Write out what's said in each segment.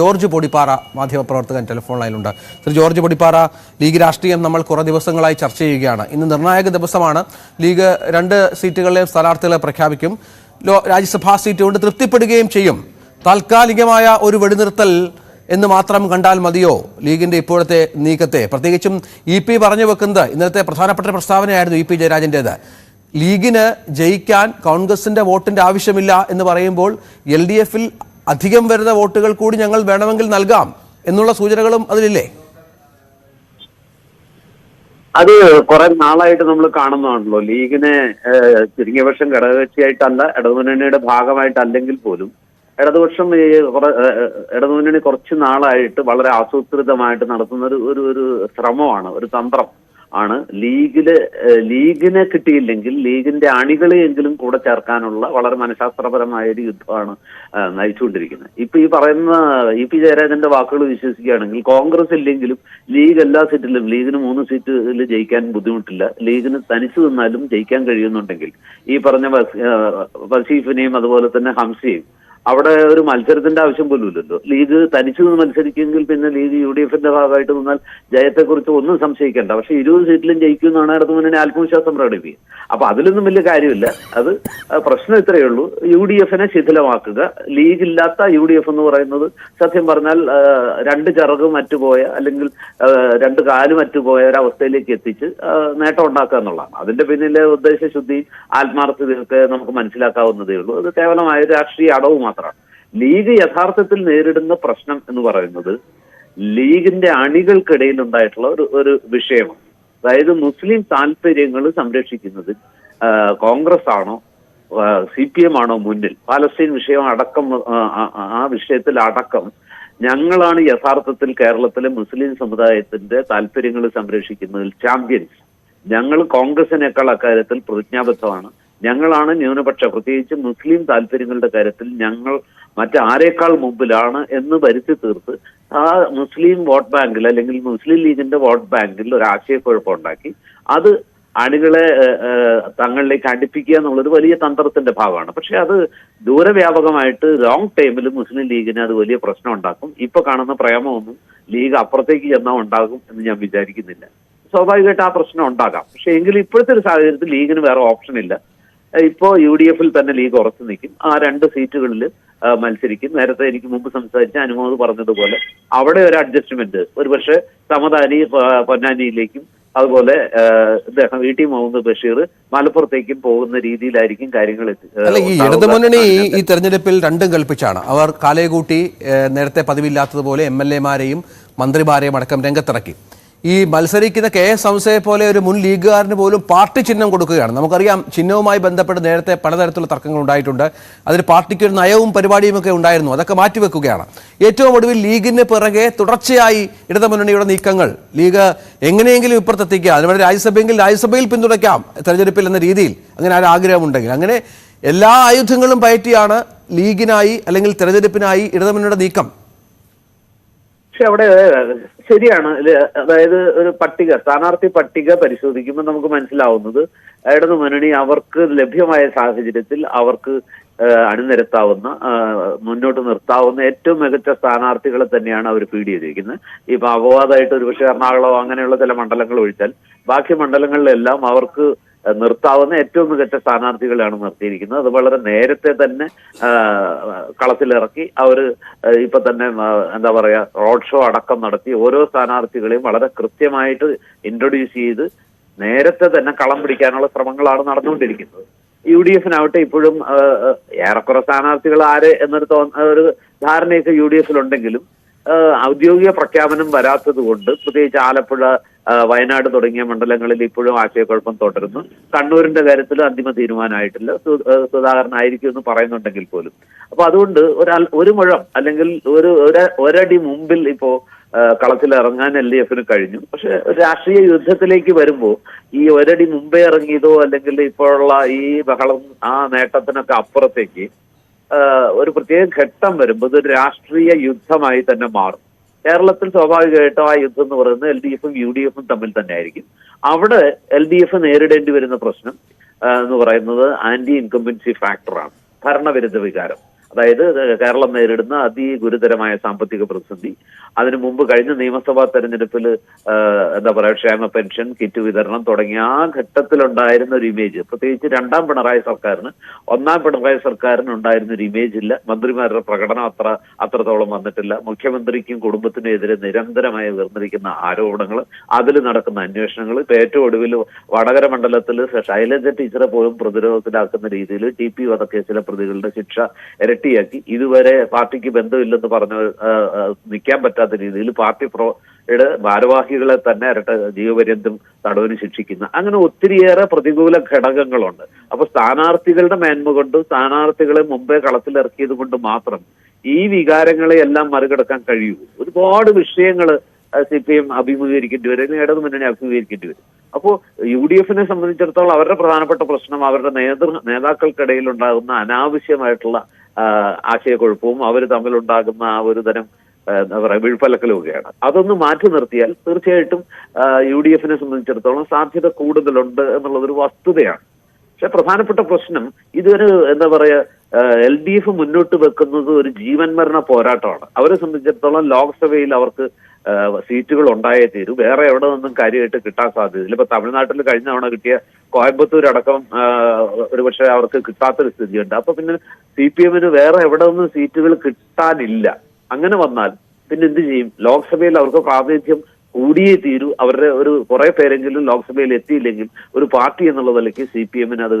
George Podippara മാധ്യമപ്രവർത്തകൻ telephone ലൈനിലുണ്ട്. Shri George Podippara league രാഷ്ട്രീയം നമ്മൾ കുറേ ദിവസങ്ങളായി ചർച്ച ചെയ്യുകയാണ്. ഇന്ന് നിർണായക ദിവസമാണ്. ലീഗ് രണ്ട് സീറ്റുകളിലെയും സ്ഥാനാർത്ഥികളെ പ്രഖ്യാപിക്കും. രാജ്യസഭാ സീറ്റ് കൊണ്ട് തൃപ്തിപ്പെടുകയും ചെയ്യും. താൽക്കാലികമായ ഒരു വെടിനിർത്തൽ എന്ന് മാത്രം കണ്ടാൽ മതിയോ? ലീഗിന്റെ ഇപ്പോഴത്തെ നീക്കത്തെ. പ്രത്യേകിച്ചും ഇ പി പറഞ്ഞു വെക്കുന്നത് ഇന്നത്തെ പ്രധാനപ്പെട്ട പ്രസ്താവനയായിരുന്നു ഇ പി ജയരാജന്റേത് ലീഗിന് ജയിക്കാൻ കോൺഗ്രസിന്റെ വോട്ടിന്റെ ആവശ്യമില്ല എന്ന് പറയുമ്പോൾ എൽ ഡി എഫിൽ അധികം വരുന്ന വോട്ടുകൾ കൂടി ഞങ്ങൾ വേണമെങ്കിൽ നൽകാം എന്നുള്ള സൂചനകളും അതിലില്ലേ? അത് കുറെ നാളായിട്ട് നമ്മൾ കാണുന്നതാണല്ലോ. ലീഗിനെ ചുരുങ്ങിയ പക്ഷം ഘടകകക്ഷിയായിട്ടല്ല ഇടതുമുന്നണിയുടെ ഭാഗമായിട്ടല്ലെങ്കിൽ പോലും ഇടതുപക്ഷം ഈ ഇടതുമുന്നണി കുറച്ച് നാളായിട്ട് വളരെ ആസൂത്രിതമായിട്ട് നടത്തുന്ന ഒരു ഒരു ശ്രമമാണ് ഒരു തന്ത്രം. ആണ്. ലീഗിൽ ലീഗിനെ കിട്ടിയില്ലെങ്കിൽ ലീഗിന്റെ അണികളെയെങ്കിലും കൂടെ ചേർക്കാനുള്ള വളരെ മനഃശാസ്ത്രപരമായ ഒരു യുദ്ധമാണ് നയിച്ചുകൊണ്ടിരിക്കുന്നത്. ഇപ്പൊ ഈ പറയുന്ന ഇ പി ജയരാജന്റെ വാക്കുകൾ വിശ്വസിക്കുകയാണെങ്കിൽ കോൺഗ്രസ് ഇല്ലെങ്കിലും ലീഗ് എല്ലാ സീറ്റിലും ലീഗിന് മൂന്ന് സീറ്റിൽ ജയിക്കാൻ ബുദ്ധിമുട്ടില്ല. ലീഗിന് തനിച്ചു നിന്നാലും ജയിക്കാൻ കഴിയുന്നുണ്ടെങ്കിൽ ഈ പറഞ്ഞ വസ്- വസീഫിനെയും അതുപോലെ തന്നെ ഹംസയും അവിടെ ഒരു മത്സരത്തിന്റെ ആവശ്യം പോലും ഇല്ലല്ലോ ലീഗ് തനിച്ചു നിന്ന് മത്സരിക്കുമെങ്കിൽ പിന്നെ ലീഗ് യു ഡി എഫിന്റെ ഭാഗമായിട്ട് നിന്നാൽ ജയത്തെക്കുറിച്ച് ഒന്നും സംശയിക്കേണ്ട. പക്ഷെ ഇരുപത് സീറ്റിലും ജയിക്കുമെന്നാണ് ഇടതു മുന്നണി ആത്മവിശ്വാസം പ്രകടിപ്പിക്കും അപ്പൊ അതിലൊന്നും വലിയ കാര്യമില്ല. അത് പ്രശ്നം ഇത്രയേ ഉള്ളൂ. യു ഡി എഫിനെ ശിഥിലമാക്കുക. ലീഗ് ഇല്ലാത്ത യു ഡി എഫ് എന്ന് പറയുന്നത് സത്യം പറഞ്ഞാൽ രണ്ട് ചിറക് മറ്റുപോയ അല്ലെങ്കിൽ രണ്ട് കാൽ മറ്റുപോയ ഒരവസ്ഥയിലേക്ക് എത്തിച്ച് നേട്ടം ഉണ്ടാക്കുക എന്നുള്ളതാണ്. അതിന്റെ പിന്നിലെ ഉദ്ദേശശുദ്ധി ആത്മാർത്ഥതയൊക്കെ നമുക്ക് മനസ്സിലാക്കാവുന്നതേ ഉള്ളൂ. അത് കേവലമായ രാഷ്ട്രീയ അടവ് മാത്രമാണ് ലീഗ് യഥാർത്ഥത്തിൽ നേരിടുന്ന പ്രശ്നം എന്ന് പറയുന്നത് ലീഗിന്റെ അണികൾക്കിടയിൽ ഉണ്ടായിട്ടുള്ള ഒരു ഒരു വിഷയമാണ്. അതായത് മുസ്ലിം താല്പര്യങ്ങൾ സംരക്ഷിക്കുന്നത് കോൺഗ്രസ് ആണോ സി പി എം ആണോ മുന്നിൽ. പാലസ്തീൻ വിഷയം അടക്കം ആ, വിഷയത്തിൽ അടക്കം ഞങ്ങളാണ് യഥാർത്ഥത്തിൽ കേരളത്തിലെ മുസ്ലിം സമുദായത്തിന്റെ താല്പര്യങ്ങൾ സംരക്ഷിക്കുന്നതിൽ ചാമ്പ്യൻസ് ഞങ്ങൾ കോൺഗ്രസിനേക്കാൾ അക്കാര്യത്തിൽ പ്രതിജ്ഞാബദ്ധമാണ്. ഞങ്ങളാണ് ന്യൂനപക്ഷ. പ്രത്യേകിച്ച് മുസ്ലിം താല്പര്യങ്ങളുടെ കാര്യത്തിൽ ഞങ്ങൾ മറ്റാരേക്കാൾ മുമ്പിലാണ് എന്ന് വരുത്തി തീർത്ത് ആ മുസ്ലിം വോട്ട് ബാങ്കിൽ അല്ലെങ്കിൽ മുസ്ലിം ലീഗിന്റെ വോട്ട് ബാങ്കിൽ ഒരു ആശയക്കുഴപ്പം ഉണ്ടാക്കി. അത് അണികളെ തങ്ങളിലേക്ക് അടുപ്പിക്കുക എന്നുള്ളത് വലിയ തന്ത്രത്തിന്റെ ഭാഗമാണ്. പക്ഷെ അത് ദൂരവ്യാപകമായിട്ട് ലോങ് ടൈമിൽ മുസ്ലിം ലീഗിന് അത് വലിയ പ്രശ്നം ഉണ്ടാക്കും. ഇപ്പൊ കാണുന്ന പ്രേമമൊന്നും ലീഗ് അപ്പുറത്തേക്ക് ചെന്നാൽ ഉണ്ടാകും എന്ന് ഞാൻ വിചാരിക്കുന്നില്ല. സ്വാഭാവികമായിട്ട് ആ പ്രശ്നം ഉണ്ടാകാം. പക്ഷെ എങ്കിലും ഇപ്പോഴത്തെ ഒരു സാഹചര്യത്തിൽ ലീഗിന് വേറെ ഓപ്ഷൻ ഇല്ല. ഇപ്പോ യു ഡി എഫിൽ തന്നെ ലീഗ് ഉറച്ചു നിൽക്കും. ആ രണ്ട് സീറ്റുകളിൽ മത്സരിക്കും. നേരത്തെ എനിക്ക് മുമ്പ് സംസാരിച്ച അനുമോദ് പറഞ്ഞതുപോലെ അവിടെ ഒരു അഡ്ജസ്റ്റ്മെന്റ് ഒരുപക്ഷെ സമതാനി പൊന്നാനിയിലേക്കും അതുപോലെ ഇദ്ദേഹം വി ടി മുഹമ്മദ് ബഷീർ മലപ്പുറത്തേക്കും പോകുന്ന രീതിയിലായിരിക്കും കാര്യങ്ങൾ അല്ല ഈ. ഇടതുമുന്നണി ഈ- തെരഞ്ഞെടുപ്പിൽ രണ്ടും കൽപ്പിച്ചാണ്. അവർ കാലേകൂട്ടി കൂട്ടി നേരത്തെ പതിവില്ലാത്തതുപോലെ എം എൽ എമാരെയും മന്ത്രിമാരെയും അടക്കം രംഗത്തിറക്കി. ഈ മത്സരിക്കുന്ന കെ എസ് സംസയെ പോലെ ഒരു മുൻ ലീഗുകാരന് പോലും പാർട്ടി ചിഹ്നം കൊടുക്കുകയാണ്. നമുക്കറിയാം ചിഹ്നവുമായി ബന്ധപ്പെട്ട് നേരത്തെ പലതരത്തിലുള്ള തർക്കങ്ങൾ ഉണ്ടായിട്ടുണ്ട്. അതിന് പാർട്ടിക്ക് ഒരു നയവും പരിപാടിയും ഒക്കെ ഉണ്ടായിരുന്നു. അതൊക്കെ മാറ്റിവെക്കുകയാണ്. ഏറ്റവും ഒടുവിൽ ലീഗിന് പിറകെ തുടർച്ചയായി ഇടതുമുന്നണിയുടെ നീക്കങ്ങൾ. ലീഗ് എങ്ങനെയെങ്കിലും ഇപ്പുറത്തെത്തിക്കുക. അതിനുവേണ്ടി രാജ്യസഭയെങ്കിൽ രാജ്യസഭയിൽ പിന്തുണയ്ക്കാം തെരഞ്ഞെടുപ്പിൽ എന്ന രീതിയിൽ. അങ്ങനെ ഒരു ആഗ്രഹമുണ്ടെങ്കിൽ. അങ്ങനെ എല്ലാ ആയുധങ്ങളും പയറ്റിയാണ് ലീഗിനായി അല്ലെങ്കിൽ തെരഞ്ഞെടുപ്പിനായി ഇടതുമുന്നണിയുടെ നീക്കം. പക്ഷെ അവിടെ ശരിയാണ്. അതായത് ഒരു പട്ടിക സ്ഥാനാർത്ഥി പട്ടിക പരിശോധിക്കുമ്പോൾ നമുക്ക് മനസ്സിലാവുന്നത് ഇടതു മുന്നണി അവർക്ക് ലഭ്യമായ സാഹചര്യത്തിൽ അവർക്ക് അണിനിരത്താവുന്ന മുന്നോട്ട് നിർത്താവുന്ന ഏറ്റവും മികച്ച സ്ഥാനാർത്ഥികളെ തന്നെയാണ് അവർ ഫീഡ് ചെയ്തിരിക്കുന്നത് ഇപ്പൊ അപവാദമായിട്ട് ഒരുപക്ഷെ എറണാകുളം അങ്ങനെയുള്ള ചില മണ്ഡലങ്ങൾ ഒഴിച്ചാൽ ബാക്കി മണ്ഡലങ്ങളിലെല്ലാം അവർക്ക് നിർത്താവുന്ന ഏറ്റവും മികച്ച സ്ഥാനാർത്ഥികളെയാണ് നിർത്തിയിരിക്കുന്നത്. അത് വളരെ നേരത്തെ തന്നെ കളത്തിലിറക്കി അവർ ഇപ്പൊ തന്നെ എന്താ പറയാ റോഡ് ഷോ അടക്കം നടത്തി ഓരോ സ്ഥാനാർത്ഥികളെയും വളരെ കൃത്യമായിട്ട് ഇൻട്രൊഡ്യൂസ് ചെയ്ത് നേരത്തെ തന്നെ കളം പിടിക്കാനുള്ള ശ്രമങ്ങളാണ് നടന്നുകൊണ്ടിരിക്കുന്നത്. യു ഡി എഫിനാവട്ടെ ഇപ്പോഴും ഏറെക്കുറെ സ്ഥാനാർത്ഥികൾ ആര് എന്നൊരു ഒരു ധാരണയൊക്കെ യു ഡി എഫിലുണ്ടെങ്കിലും ഔദ്യോഗിക പ്രഖ്യാപനം വരാത്തത് കൊണ്ട് പ്രത്യേകിച്ച് ആലപ്പുഴ വയനാട് തുടങ്ങിയ മണ്ഡലങ്ങളിൽ ഇപ്പോഴും ആശയക്കുഴപ്പം തുടരുന്നു. കണ്ണൂരിന്റെ കാര്യത്തിൽ അന്തിമ തീരുമാനമായിട്ടില്ല. സുധാകരൻ ആയിരിക്കും എന്ന് പറയുന്നുണ്ടെങ്കിൽ പോലും. അപ്പൊ അതുകൊണ്ട് ഒരാൾ ഒരു മുഴം അല്ലെങ്കിൽ ഒരു ഒരടി മുമ്പിൽ ഇപ്പോ കളത്തിൽ ഇറങ്ങാൻ എൽ ഡി എഫിന് കഴിഞ്ഞു. പക്ഷെ രാഷ്ട്രീയ യുദ്ധത്തിലേക്ക് വരുമ്പോൾ ഈ ഒരടി മുമ്പേ ഇറങ്ങിയതോ അല്ലെങ്കിൽ ഇപ്പോഴുള്ള ഈ ബഹളം ആ നേട്ടത്തിനൊക്കെ അപ്പുറത്തേക്ക് ഒരു പ്രത്യേക ഘട്ടം വരുമ്പോൾ ഇതൊരു രാഷ്ട്രീയ യുദ്ധമായി തന്നെ മാറും. കേരളത്തിൽ സ്വാഭാവികമായിട്ടും ആ യുദ്ധം എന്ന് പറയുന്നത് എൽ ഡി എഫും യു ഡി എഫും തമ്മിൽ തന്നെ ആയിരിക്കും അവിടെ എൽ ഡി എഫ് നേരിടേണ്ടി വരുന്ന പ്രശ്നം എന്ന് പറയുന്നത് ആന്റി ഇൻകംബൻസി ഫാക്ടറാണ് ഭരണവിരുദ്ധ വികാരം. അതായത് കേരളം നേരിടുന്ന അതിഗുരുതരമായ സാമ്പത്തിക പ്രതിസന്ധി. അതിനു മുമ്പ് കഴിഞ്ഞ നിയമസഭാ തെരഞ്ഞെടുപ്പിൽ എന്താ പറയുക ക്ഷേമ പെൻഷൻ കിറ്റ് വിതരണം തുടങ്ങിയ ആ ഘട്ടത്തിലുണ്ടായിരുന്ന ഒരു ഇമേജ്. പ്രത്യേകിച്ച് രണ്ടാം പിണറായി സർക്കാരിന് ഒന്നാം പിണറായി സർക്കാരിന് ഉണ്ടായിരുന്ന ഒരു ഇമേജ് ഇല്ല. മന്ത്രിമാരുടെ പ്രകടനം അത്ര അത്രത്തോളം വന്നിട്ടില്ല. മുഖ്യമന്ത്രിക്കും കുടുംബത്തിനും എതിരെ നിരന്തരമായി ഉയർന്നിരിക്കുന്ന ആരോപണങ്ങൾ അതിൽ നടക്കുന്ന അന്വേഷണങ്ങൾ ഇപ്പൊ ഏറ്റവും ഒടുവിൽ വടകര മണ്ഡലത്തിൽ ശൈലജ ടീച്ചറെ പോലും പ്രതിരോധത്തിലാക്കുന്ന രീതിയിൽ ടി പി വധക്കേസിലെ പ്രതികളുടെ ശിക്ഷ ഇരട്ടിയാക്കി ഇതുവരെ പാർട്ടിക്ക് ബന്ധമില്ലെന്ന് പറഞ്ഞ് നിൽക്കാൻ പറ്റാത്ത രീതിയിൽ പാർട്ടി പ്രോ യുടെ ഭാരവാഹികളെ തന്നെ ഇരട്ട ജീവപര്യന്തം തടവിന് ശിക്ഷിക്കുന്ന. അങ്ങനെ ഒത്തിരിയേറെ പ്രതികൂല ഘടകങ്ങളുണ്ട്. അപ്പൊ സ്ഥാനാർത്ഥികളുടെ മേന്മ കൊണ്ട് സ്ഥാനാർത്ഥികളെ മുമ്പേ കളത്തിലിറക്കിയത് കൊണ്ട് മാത്രം ഈ വികാരങ്ങളെ എല്ലാം മറികടക്കാൻ കഴിയൂ ഒരുപാട് വിഷയങ്ങൾ സി പി എം അഭിമുഖീകരിക്കേണ്ടി വരും ഇടതു മുന്നണി അഭിമുഖീകരിക്കേണ്ടി വരും. അപ്പോൾ യു ഡി എഫിനെ സംബന്ധിച്ചിടത്തോളം അവരുടെ പ്രധാനപ്പെട്ട പ്രശ്നം അവരുടെ നേതൃ നേതാക്കൾക്കിടയിൽ ഉണ്ടാകുന്ന അനാവശ്യമായിട്ടുള്ള ആശയക്കുഴപ്പവും അവർ തമ്മിലുണ്ടാകുന്ന ആ ഒരു തരം എന്താ പറയുക വീഴ്പ്പലക്കലുമൊക്കെയാണ് അതൊന്ന് മാറ്റി നിർത്തിയാൽ തീർച്ചയായിട്ടും യു ഡി എഫിനെ സംബന്ധിച്ചിടത്തോളം സാധ്യത കൂടുതലുണ്ട് എന്നുള്ളതൊരു വസ്തുതയാണ്. പക്ഷെ പ്രധാനപ്പെട്ട പ്രശ്നം ഇതൊരു എന്താ പറയുക എൽ ഡി എഫ് മുന്നോട്ട് വെക്കുന്നത് ഒരു ജീവൻ മരണ പോരാട്ടമാണ്. അവരെ സംബന്ധിച്ചിടത്തോളം ലോക്സഭയിൽ അവർക്ക് സീറ്റുകൾ ഉണ്ടായേ തീരൂ. വേറെ എവിടെ നിന്നും കാര്യമായിട്ട് കിട്ടാൻ സാധ്യതയില്ല ഇപ്പൊ തമിഴ്നാട്ടിൽ കഴിഞ്ഞ തവണ കിട്ടിയ കോയമ്പത്തൂർ അടക്കം ഒരുപക്ഷെ അവർക്ക് കിട്ടാത്തൊരു സ്ഥിതിയുണ്ട്. അപ്പൊ പിന്നെ സി പി എമ്മിന് വേറെ എവിടെ നിന്നും സീറ്റുകൾ കിട്ടാനില്ല. അങ്ങനെ വന്നാൽ പിന്നെ എന്ത് ചെയ്യും? ലോക്സഭയിൽ അവർക്ക് പ്രാതിനിധ്യം കൂടിയേ തീരൂ. അവരുടെ ഒരു കുറെ പേരെങ്കിലും ലോക്സഭയിൽ എത്തിയില്ലെങ്കിൽ ഒരു പാർട്ടി എന്നുള്ള നിലയ്ക്ക് സി പി എമ്മിന് അത്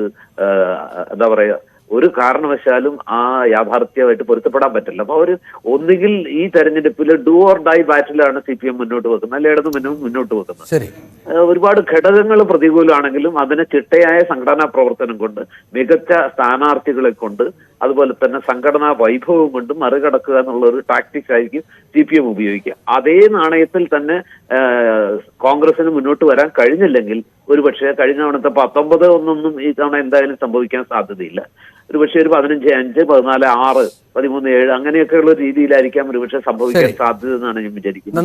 എന്താ പറയാ ഒരു കാരണവശാലും ആ യാഥാർത്ഥ്യമായിട്ട് പൊരുത്തപ്പെടാൻ പറ്റില്ല. അപ്പൊ അവർ ഒന്നുകിൽ ഈ തെരഞ്ഞെടുപ്പിൽ ഡു ഓർ ഡൈ ബാറ്റിലാണ് സി പി എം മുന്നോട്ട് വെക്കുന്നത്. അല്ലെ ഇടതു മുന്നോട്ട് മുന്നോട്ട് വെക്കുന്നത്. ശരി. ഒരുപാട് ഘടകങ്ങൾ പ്രതികൂലമാണെങ്കിലും അതിനെ ചിട്ടയായ സംഘടനാ പ്രവർത്തനം കൊണ്ട് മികച്ച സ്ഥാനാർത്ഥികളെ കൊണ്ട് അതുപോലെ തന്നെ സംഘടനാ വൈഭവം കൊണ്ട് മറികടക്കുക എന്നുള്ള ഒരു ടാക്ടിക്സ് ആയിരിക്കും സി പി എം ഉപയോഗിക്കുക. അതേ നാണയത്തിൽ തന്നെ കോൺഗ്രസിന് മുന്നോട്ട് വരാൻ കഴിഞ്ഞില്ലെങ്കിൽ ഒരുപക്ഷെ കഴിഞ്ഞ തവണത്തെ പത്തൊമ്പത് ഒന്നൊന്നും ഈ തവണ എന്തായാലും സംഭവിക്കാൻ സാധ്യതയില്ല. ഒരുപക്ഷെ ഒരു പതിനഞ്ച് അഞ്ച് പതിനാല് ആറ് പതിമൂന്ന് ഏഴ് അങ്ങനെയൊക്കെയുള്ള രീതിയിലായിരിക്കാം ഒരുപക്ഷെ സംഭവിക്കാൻ സാധ്യത എന്നാണ് ഞാൻ വിചാരിക്കുന്നത്.